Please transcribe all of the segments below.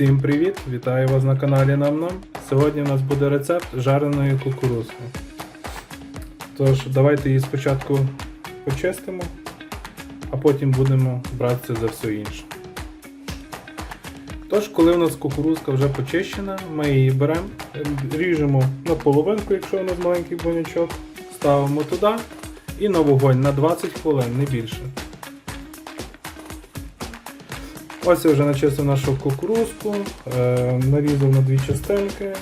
Всім привіт! Вітаю вас на каналі Нам Нам. Сьогодні у нас буде рецепт жареної кукурузки. Тож, давайте її спочатку почистимо, а потім будемо братися за все інше. Тож, коли у нас кукурузка вже почищена, ми її беремо, ріжемо на половинку, якщо у нас маленький бонячок, ставимо туди і на вогонь на 20 хвилин, не більше. Ось я вже начистив нашу кукурузку, е, нарізав на дві частинки,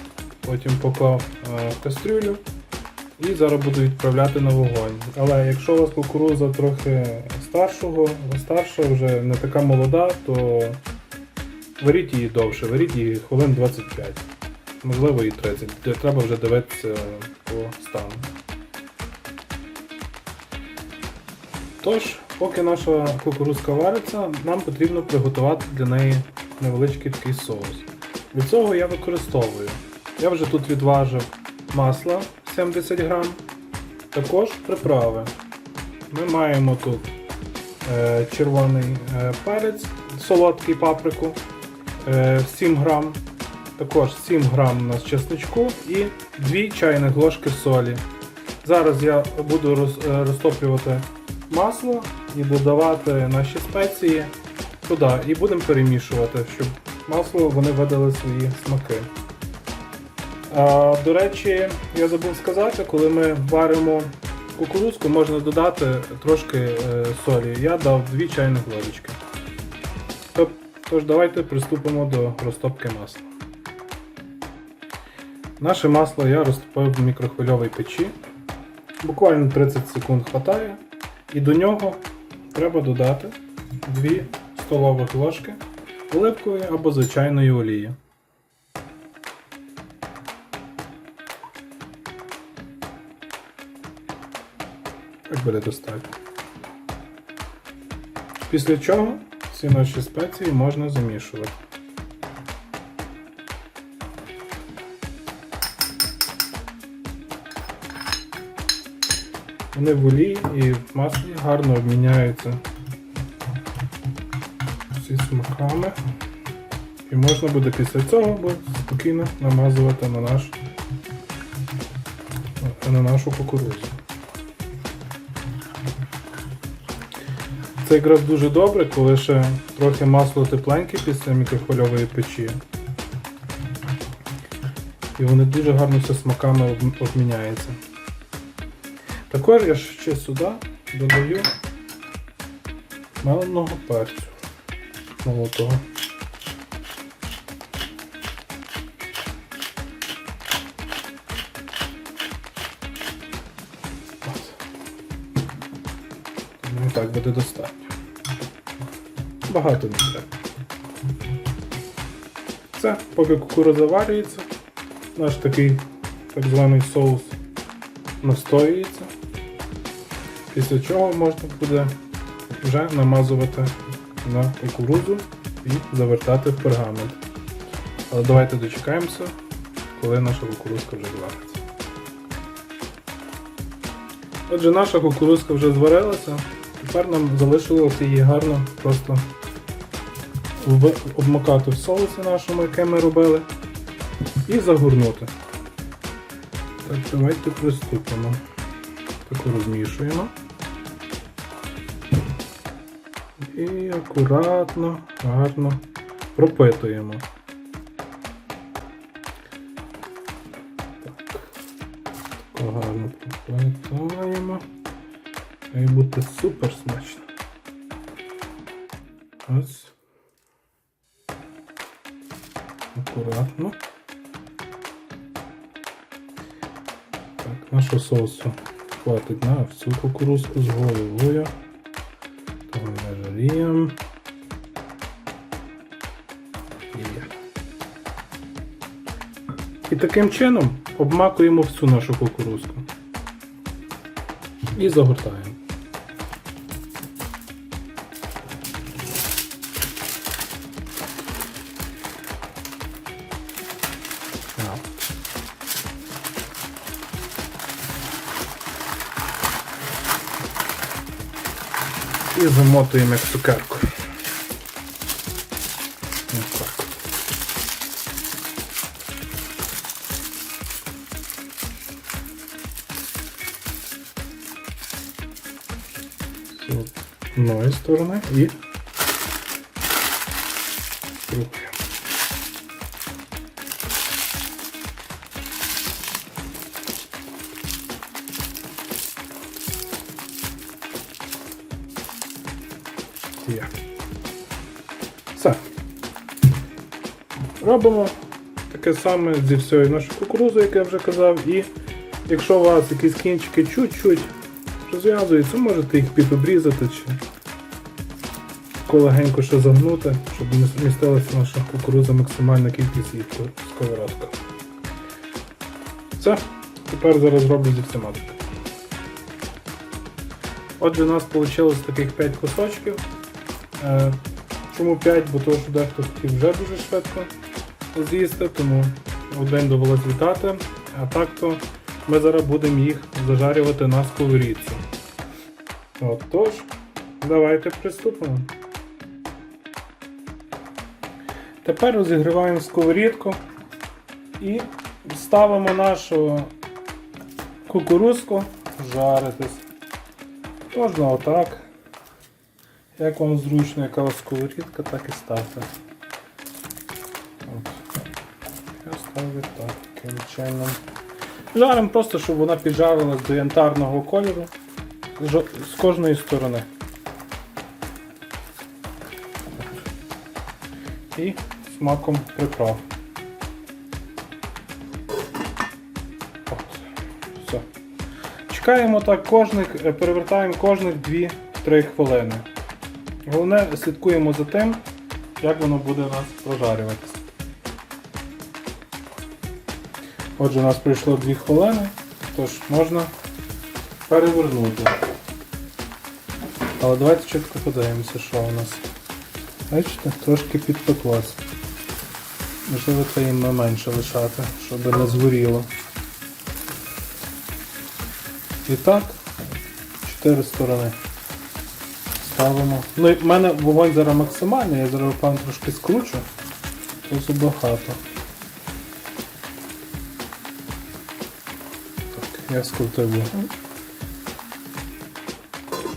потім поклав е, в кастрюлю і зараз буду відправляти на вогонь. Але якщо у вас кукуруза трохи старшого, старша, вже не така молода, то варіть її довше, варіть її хвилин 25, можливо і 30. Де Треба вже дивитися по стану. Тож, поки наша кукурузка вариться, нам потрібно приготувати для неї невеличкий такий соус. Для цього я використовую. Я вже тут відважив масло 70 грам, також приправи. Ми маємо тут е, червоний е, перець, солодкий паприку, е, 7 грам, також 7 грам у нас чесничку і 2 чайних ложки солі. Зараз я буду роз- е, розтоплювати масло і додавати наші спеції туди. І будемо перемішувати, щоб масло вони видали свої смаки. А, до речі, я забув сказати, коли ми варимо кукурузку, можна додати трошки е, солі. Я дав 2 чайних ложечки. Тож давайте приступимо до розтопки масла. Наше масло я розтопив в мікрохвильовій печі. Буквально 30 секунд хватає. І до нього треба додати 2 столових ложки оливкової або звичайної олії. Так буде достатньо. Після чого всі наші спеції можна замішувати. Вони в олії і в маслі гарно обміняються всі смаками. І можна буде після цього спокійно намазувати на, наш, на нашу кукурудзу. Це якраз дуже добре, коли ще трохи масло тепленьке після мікрохвильової печі. І вони дуже гарно все смаками обміняються. Також я ще сюди додаю меленого перцю молотого. Ну, так буде достатньо. Багато не треба. Все, поки кукурудза заварюється, наш такий так званий соус настоюється. Після чого можна буде вже намазувати на кукурудзу і завертати в пергамент. Але давайте дочекаємося, коли наша кукурузка вже звариться. Отже, наша кукурузка вже зварилася. Тепер нам залишилося її гарно просто обмакати в соусі нашому, яке ми робили, і загорнути. Так, давайте приступимо. Таку розмішуємо. І акуратно, гарно пропитуємо. Так. Гарно пропитуємо. Має бути супер смачно. Ось. Акуратно. Так, нашого соусу хватить на всю кукурузку з головою. Того не жаліємо. І таким чином обмакуємо всю нашу кукурузку. І загортаємо. і замотуємо як цукерку. Ось так. З одної сторони і... Є. Все. Робимо таке саме зі всією нашою кукурузою, як я вже казав, і якщо у вас якісь кінчики чуть-чуть розв'язуються, можете їх підобрізати чи легенько ще загнути, щоб містилася наша кукуруза максимальна кількість її в сковородку. Все, тепер зараз роблю зі всіма. Отже, у нас вийшло таких 5 кусочків. Е, Чому 5? Бо то, що дехто хотів вже дуже швидко з'їсти, тому один довелось вітати. А так то ми зараз будемо їх зажарювати на сковорідці. От, тож, давайте приступимо. Тепер розігріваємо сковорідку і ставимо нашу кукурузку жаритись. Можна отак. Як вам зручно, яка у вас сковорідка, так і ставте. От. Я ставлю так, таким чином. Жаримо просто, щоб вона піджарилась до янтарного кольору з кожної сторони. І смаком приправ. От. Все. Чекаємо так кожних, е, перевертаємо кожних 2-3 хвилини. Головне, слідкуємо за тим, як воно буде у нас прожарюватися. Отже, у нас пройшло 2 хвилини, тож можна перевернути. Але давайте чітко подивимося, що у нас. Бачите, трошки підпеклося. Можливо, це їм менше лишати, щоб не згоріло. І так, 4 сторони ставимо. Ну, в мене вогонь зараз максимальний, я зараз пан трошки скручу, то забагато. Так, я скрутив.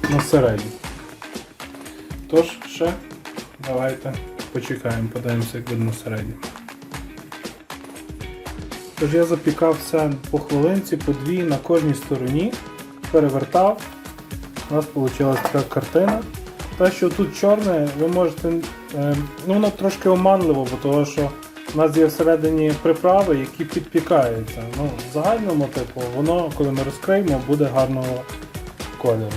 На середній. Тож, ще давайте почекаємо, подивимося, як буде на середній. Тож я запікав все по хвилинці, по дві на кожній стороні, перевертав. У нас вийшла така картина. Те, що тут чорне, ви можете. е, ну воно трошки оманливо, бо того, що в нас є всередині приправи, які підпікаються. Ну, в загальному, типу, воно, коли ми розкриємо, буде гарного кольору.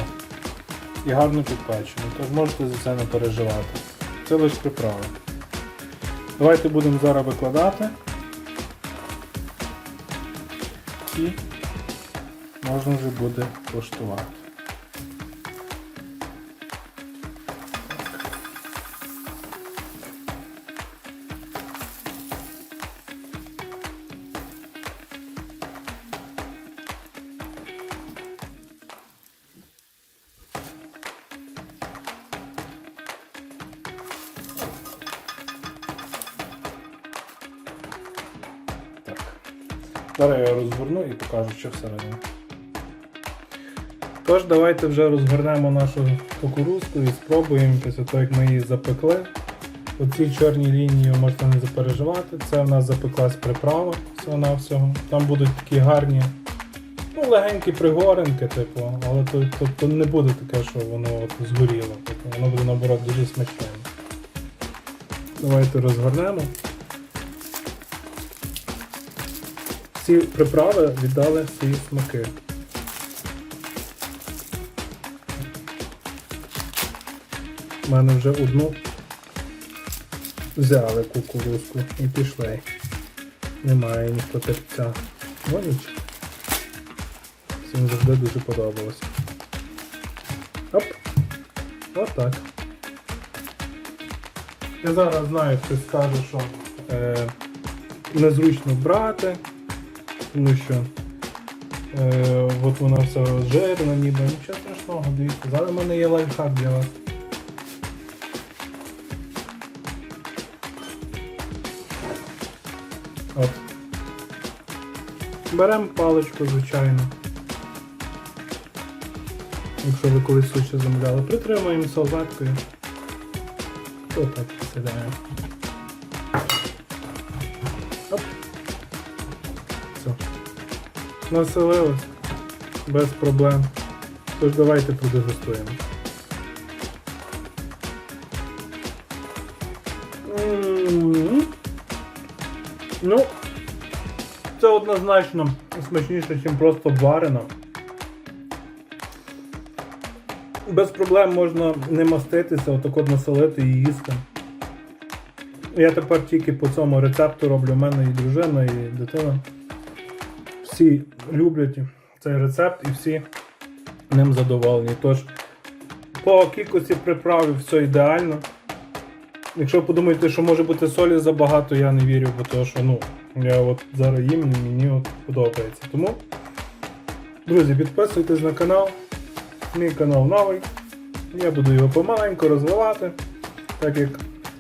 І гарно підпечено. Тож можете за це не переживати. Це лише приправи. Давайте будемо зараз викладати. І можна вже буде коштувати. Зараз я розгорну і покажу, що всередині. Тож, давайте вже розгорнемо нашу кукурузку і спробуємо після того, як ми її запекли. Оці чорні лінії можете не запереживати. Це в нас запеклась приправа всього-навсього. Там будуть такі гарні, ну, легенькі пригоринки, типу, але то, то, то не буде таке, що воно от згоріло. Типу, воно буде наоборот дуже смачним. Давайте розгорнемо. Ці приправи віддали свої смаки. У мене вже одну взяли кукурузку і пішли. Немає ніхто терпця. Ну. Всім завжди дуже подобалося. Оп. Отак. Я зараз знаю, хтось скаже, що е, незручно брати, тому що е, от воно все жирно, ніби нічого страшного, дивіться. Зараз в мене є лайфхак для вас. От. Беремо паличку, звичайно. Якщо ви колись суші замовляли, притримуємо салфеткою. То так Населилось. Без проблем. Тож давайте продегустуємо. Ну, це однозначно смачніше, ніж просто варено. Без проблем можна не маститися, отак от насолити і їсти. Я тепер тільки по цьому рецепту роблю. У мене і дружина, і дитина. Всі люблять цей рецепт і всі ним задоволені. Тож, по кількості приправів все ідеально. Якщо подумаєте, що може бути солі забагато, я не вірю, бо то, що ну, я от зараз їм мені от подобається. Тому, друзі, підписуйтесь на канал. Мій канал новий. Я буду його помаленьку розвивати, так як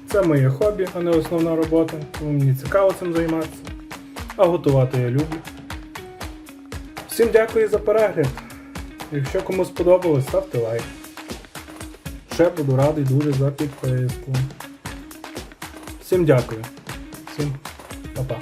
це моє хобі, а не основна робота. Тому мені цікаво цим займатися. А готувати я люблю. Всім дякую за перегляд. Якщо комусь сподобалось, ставте лайк. Ще буду радий дуже за підписку. Всім дякую. Всім па-па.